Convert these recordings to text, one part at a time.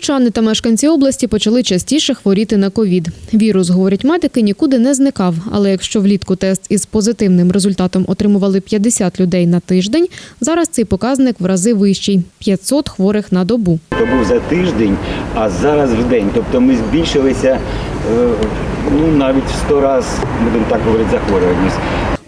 Сумчани та мешканці області почали частіше хворіти на ковід. Вірус, говорять медики, нікуди не зникав. Але якщо влітку тест із позитивним результатом отримували 50 людей на тиждень, зараз цей показник в рази вищий 500 хворих на добу. То був за тиждень, а зараз в день. Тобто ми збільшилися е, ну, навіть в 100 разів, будемо так говорити, захворюваність.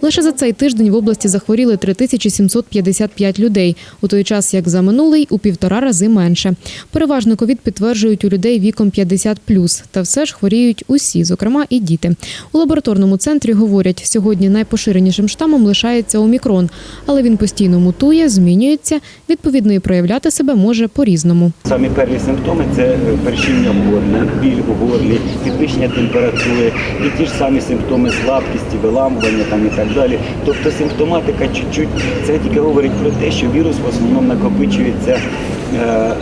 Лише за цей тиждень в області захворіли 3755 людей, у той час як за минулий у півтора рази менше. Переважно ковід підтверджують у людей віком 50+, та все ж хворіють усі, зокрема і діти. У лабораторному центрі говорять, сьогодні найпоширенішим штамом лишається омікрон, але він постійно мутує, змінюється, відповідно і проявляти себе може по-різному. Самі перші симптоми це першіння в біль у горлі, підвищення температури, і ті ж самі симптоми слабкості, виламування там і так далі. Тобто симптоматика чуть-чуть це тільки говорить про те, що вірус в основному накопичується е, е,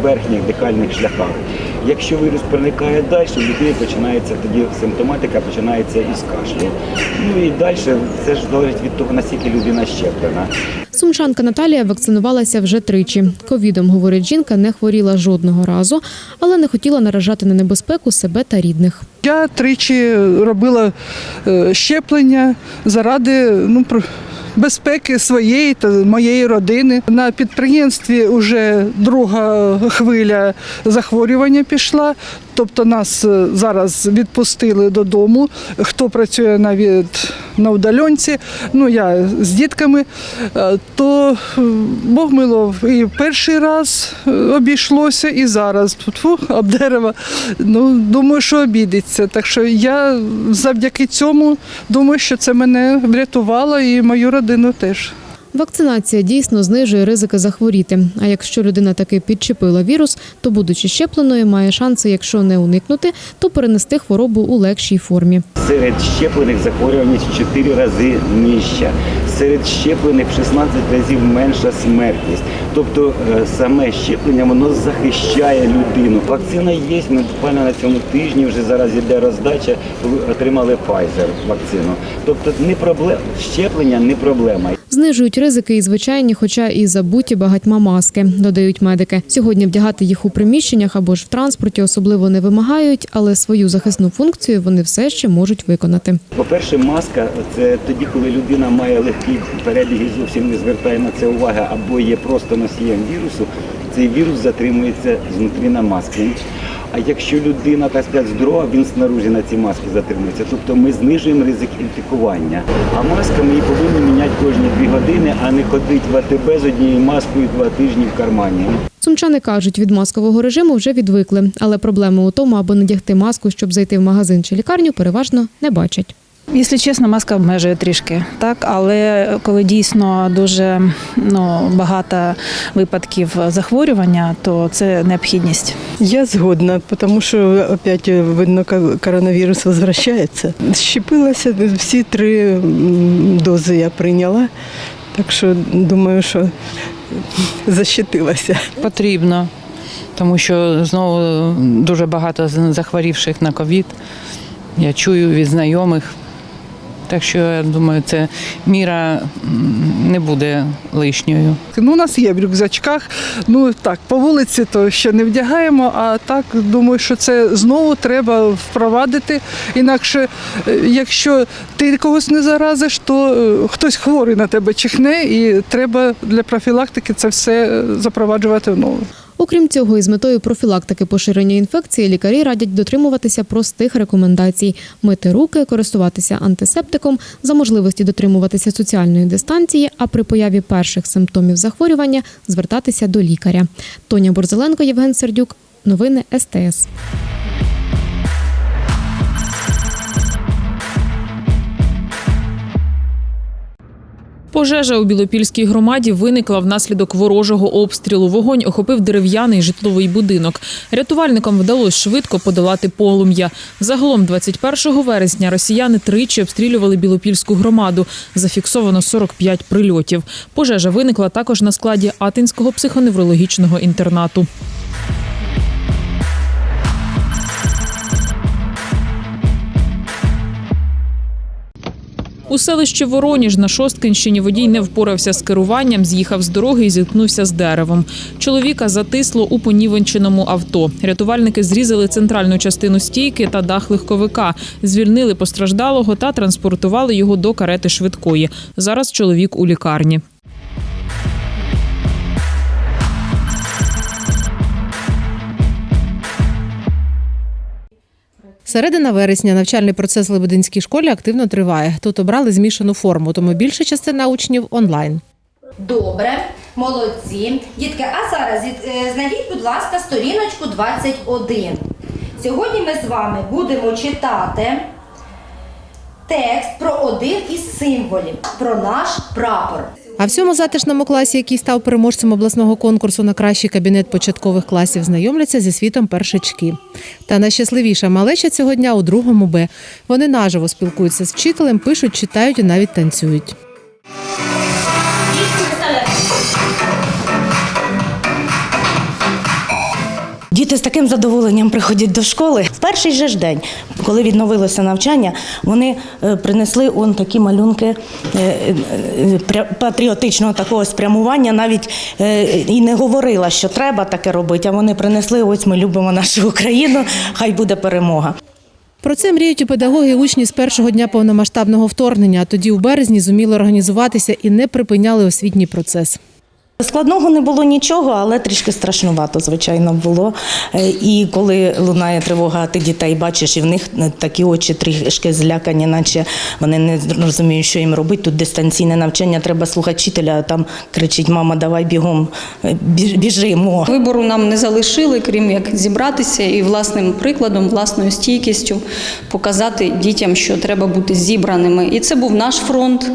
в верхніх дихальних шляхах. Якщо вірус проникає далі, у людей починається тоді симптоматика починається із кашлю. Ну і далі це ж залежить від того, наскільки людина щеплена. Сумчанка Наталія вакцинувалася вже тричі. Ковідом, говорить жінка, не хворіла жодного разу, але не хотіла наражати на небезпеку себе та рідних. Я тричі робила е, щеплення заради ну, про- безпеки своєї та моєї родини. На підприємстві вже друга хвиля захворювання пішла. Тобто нас е, зараз відпустили додому. Хто працює навіть на удаленці, ну я з дітками, е, то е, Бог милов і перший раз обійшлося, і зараз Тьфу, об дерево. Ну, думаю, що обійдеться. Так що я завдяки цьому думаю, що це мене врятувало і мою родину теж. Вакцинація дійсно знижує ризики захворіти. А якщо людина таки підчепила вірус, то, будучи щепленою, має шанси, якщо не уникнути, то перенести хворобу у легшій формі. Серед щеплених захворюваність в 4 рази нижча. Серед щеплених в 16 разів менша смертність. Тобто е, саме щеплення воно захищає людину. Вакцина є. Ми буквально на цьому тижні вже зараз іде роздача. Отримали Pfizer вакцину. Тобто не проблема щеплення не проблема. Знижують ризики і звичайні, хоча і забуті багатьма маски, додають медики. Сьогодні вдягати їх у приміщеннях або ж в транспорті особливо не вимагають, але свою захисну функцію вони все ще можуть виконати. По-перше, маска це тоді, коли людина має легкий перебіг і зовсім не звертає на це уваги, або є просто носієм вірусу, цей вірус затримується знутрі на масці. А якщо людина так сказати, здорова, він снаружі на ці маски затримується. Тобто ми знижуємо ризик інфікування. А маска ми її повинні міняти кожні дві години, а не ходити в АТБ з однією маскою два тижні в кармані. Сумчани кажуть, від маскового режиму вже відвикли, але проблеми у тому, аби надягти маску, щоб зайти в магазин чи лікарню, переважно не бачать. Якщо чесно, маска обмежує трішки, так але коли дійсно дуже ну, багато випадків захворювання, то це необхідність. Я згодна, тому що опять видно, ко- коронавірус возвращається. Щепилася всі три дози я прийняла, так що думаю, що защитилася. Потрібно, тому що знову дуже багато захворівших на ковід. Я чую від знайомих. Так що я думаю, це міра не буде лишньою. Ну, у нас є в рюкзачках. Ну так, по вулиці то ще не вдягаємо, а так думаю, що це знову треба впровадити. Інакше, е, якщо ти когось не заразиш, то е, хтось хворий на тебе чихне, і треба для профілактики це все е, запроваджувати вновь. Окрім цього, із метою профілактики поширення інфекції лікарі радять дотримуватися простих рекомендацій: мити руки, користуватися антисептиком, за можливості дотримуватися соціальної дистанції, а при появі перших симптомів захворювання звертатися до лікаря. Тоня Борзеленко, Євген Сердюк. Новини СТС. Пожежа у Білопільській громаді виникла внаслідок ворожого обстрілу. Вогонь охопив дерев'яний житловий будинок. Рятувальникам вдалося швидко подолати полум'я. Загалом 21 вересня росіяни тричі обстрілювали Білопільську громаду. Зафіксовано 45 прильотів. Пожежа виникла також на складі Атинського психоневрологічного інтернату. У селищі Вороніж на Шосткинщині водій не впорався з керуванням, з'їхав з дороги і зіткнувся з деревом. Чоловіка затисло у понівенченому авто. Рятувальники зрізали центральну частину стійки та дах легковика, звільнили постраждалого та транспортували його до карети швидкої. Зараз чоловік у лікарні. Середина вересня навчальний процес в Лебединській школі активно триває. Тут обрали змішану форму, тому більша частина учнів онлайн. Добре, молодці. Дітки, а зараз е, знайдіть, будь ласка, сторіночку 21. Сьогодні ми з вами будемо читати текст про один із символів, про наш прапор. А в цьому затишному класі, який став переможцем обласного конкурсу на кращий кабінет початкових класів, знайомляться зі світом першачки. Та найщасливіша малеча цього дня у другому Б. Вони наживо спілкуються з вчителем, пишуть, читають і навіть танцюють. Діти з таким задоволенням приходять до школи. В перший же ж день, коли відновилося навчання, вони е, принесли он такі малюнки е, е, патріотичного такого спрямування. Навіть і не говорила, що треба таке робити. А вони принесли: ось ми любимо нашу Україну. Хай буде перемога. Про це мріють і педагоги учні з першого дня повномасштабного вторгнення. Тоді у березні зуміли організуватися і не припиняли освітній процес. Складного не було нічого, але трішки страшнувато, звичайно, було. Е, І коли лунає тривога, ти дітей бачиш, і в них е, такі очі трішки злякані, наче вони не розуміють, що їм робити. Тут дистанційне навчання, треба слухати вчителя, а там кричить: мама, давай бігом, е, біжимо. Вибору нам не залишили, крім як зібратися і власним прикладом, власною стійкістю показати дітям, що треба бути зібраними. І це був наш фронт.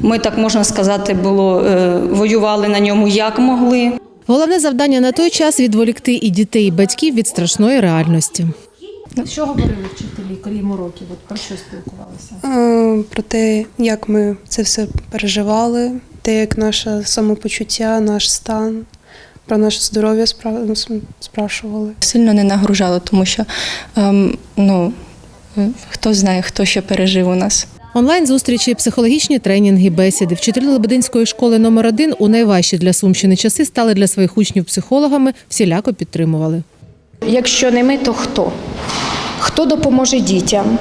Ми так можна сказати, було воювали на ньому як могли. Головне завдання на той час відволікти і дітей, і батьків від страшної реальності. Що говорили вчителі, крім уроків? От про що спілкувалися? Е, про те, як ми це все переживали, те, як наше самопочуття, наш стан, про наше здоров'я спрашували. Сильно не нагружало, тому що ем, ну, е, хто знає, хто що пережив у нас. Онлайн-зустрічі, психологічні тренінги, бесіди. Вчителі Лебединської школи номер 1 у найважчі для Сумщини часи стали для своїх учнів психологами, всіляко підтримували. Якщо не ми, то хто? Хто допоможе дітям?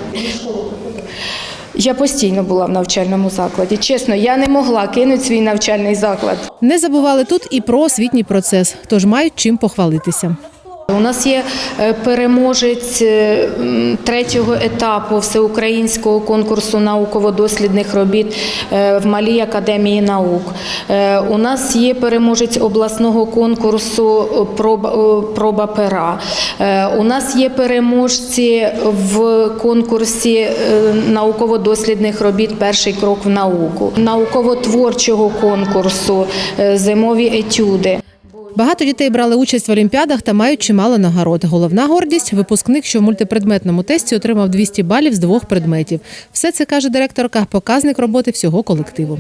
Я постійно була в навчальному закладі. Чесно, я не могла кинути свій навчальний заклад. Не забували тут і про освітній процес, тож мають чим похвалитися. У нас є е, переможець е, третього етапу всеукраїнського конкурсу науково-дослідних робіт е, в Малій академії наук. У нас є переможець обласного конкурсу проба, пера. У нас є переможці в конкурсі науково-дослідних робіт Перший крок в науку, науково-творчого конкурсу Зимові етюди. Багато дітей брали участь в олімпіадах та мають чимало нагород. Головна гордість випускник, що в мультипредметному тесті отримав 200 балів з двох предметів. Все це каже директорка, показник роботи всього колективу.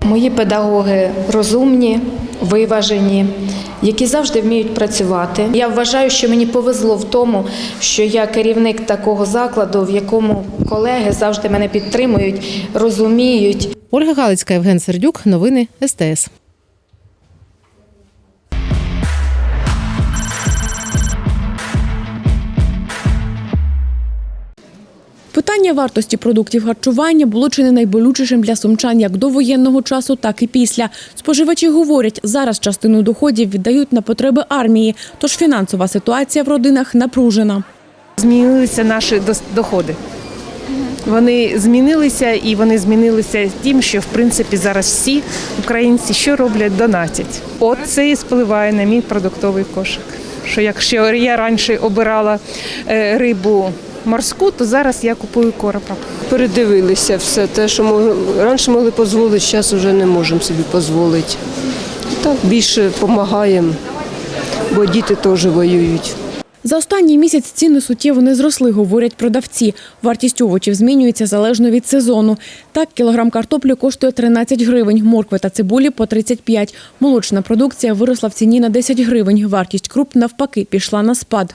Мої педагоги розумні, виважені, які завжди вміють працювати. Я вважаю, що мені повезло в тому, що я керівник такого закладу, в якому колеги завжди мене підтримують, розуміють. Ольга Галицька, Євген Сердюк. Новини СТС. Питання вартості продуктів харчування було чи не найболючішим для сумчан як до воєнного часу, так і після. Споживачі говорять, зараз частину доходів віддають на потреби армії, тож фінансова ситуація в родинах напружена. Змінилися наші доходи. Вони змінилися і вони змінилися тим, що в принципі зараз всі українці що роблять, донатять. От це і спливає на мій продуктовий кошик. Що якщо я раніше обирала е, рибу морську, то зараз я купую коропа. Передивилися все те, що мог- раніше могли дозволити, зараз вже не можемо собі дозволити. Так більше допомагаємо, бо діти теж воюють. За останній місяць ціни суттєво не зросли, говорять продавці. Вартість овочів змінюється залежно від сезону. Так, кілограм картоплі коштує 13 гривень, моркви та цибулі по 35. Молочна продукція виросла в ціні на 10 гривень. Вартість круп навпаки пішла на спад.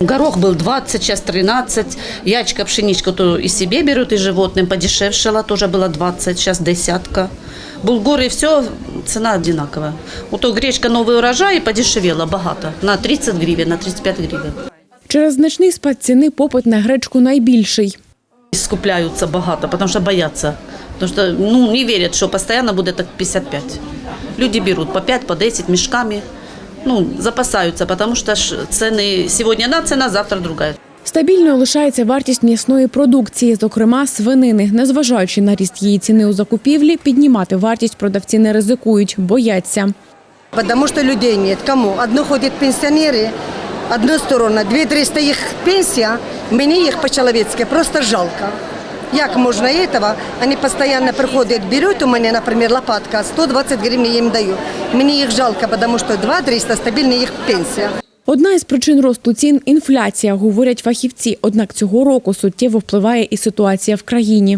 Горох был 20, сейчас 13. Ячка, пшеничка то и себе берут, и животным подешевшала, тоже было 20, сейчас десятка. Булгур и все, цена одинаковая. Вот то гречка новый урожай подешевела богато, на 30 гривен, на 35 гривен. Через значний спад ціни попит на гречку найбільший. Скупляются богато, потому что боятся. Потому что ну, не верят, что постоянно будет так 55. Люди берут по 5, по 10 мешками. Ну, запасаются, потому что ж цены сегодня одна цена, завтра другая. Стабільною лишається вартість м'ясної продукції, зокрема свинини. Незважаючи на ріст її ціни у закупівлі, піднімати вартість продавці не ризикують, бояться. Потому что людей нет. Кому? Одно ходять пенсіонери, одна сторона, 2-300 їх пенсія, мені їх по-чоловічськи просто жалко. Як можна этого? Вони постійно приходять, беруть у мене, наприклад, лопатка, 120 гривень їм даю. Мені їх жалко, тому що 2-300 стабільна їх пенсія. Одна із причин росту цін інфляція, говорять фахівці. Однак цього року суттєво впливає і ситуація в країні.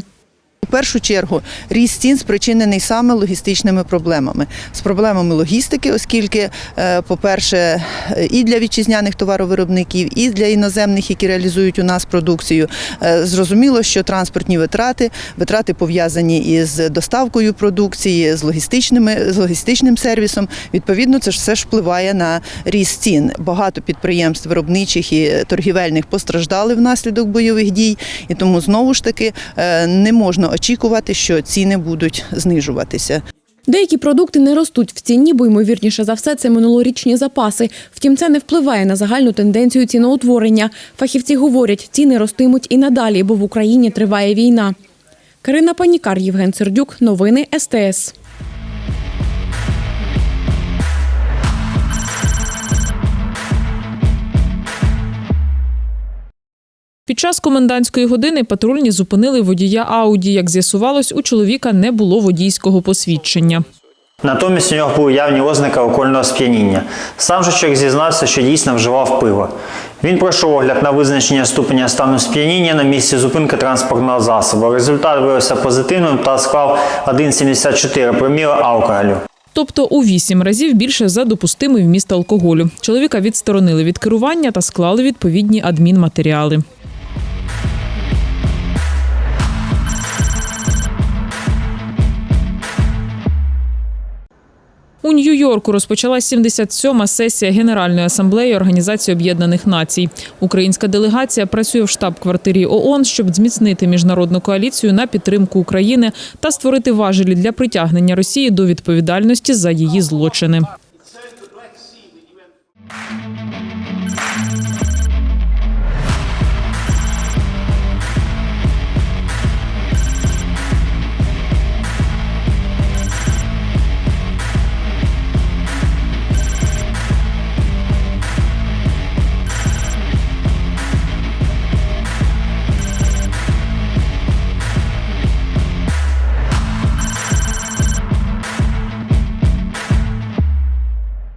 У першу чергу ріст цін спричинений саме логістичними проблемами, з проблемами логістики, оскільки, е, по-перше, і для вітчизняних товаровиробників, і для іноземних, які реалізують у нас продукцію, е, зрозуміло, що транспортні витрати, витрати пов'язані із доставкою продукції, з логістичними з логістичним сервісом. Відповідно, це ж все ж впливає на ріст цін. Багато підприємств виробничих і торгівельних постраждали внаслідок бойових дій, і тому знову ж таки е, не можна очікувати, що ціни будуть знижуватися. Деякі продукти не ростуть в ціні, бо ймовірніше за все це минулорічні запаси. Втім, це не впливає на загальну тенденцію ціноутворення. Фахівці говорять, ціни ростимуть і надалі, бо в Україні триває війна. Карина Панікар, Євген Сердюк. Новини СТС. Під час комендантської години патрульні зупинили водія Ауді. Як з'ясувалось, у чоловіка не було водійського посвідчення. Натомість у нього були явні ознаки алкогольного сп'яніння. Сам же чоловік зізнався, що дійсно вживав пиво. Він пройшов огляд на визначення ступеня стану сп'яніння на місці зупинки транспортного засобу. Результат виявився позитивним та склав 1,74 проміла алкоголю. Тобто у вісім разів більше за допустимий вміст алкоголю. Чоловіка відсторонили від керування та склали відповідні адмінматеріали. У Нью-Йорку розпочалась 77-ма сесія Генеральної асамблеї Організації Об'єднаних Націй. Українська делегація працює в штаб-квартирі ООН, щоб зміцнити міжнародну коаліцію на підтримку України та створити важелі для притягнення Росії до відповідальності за її злочини.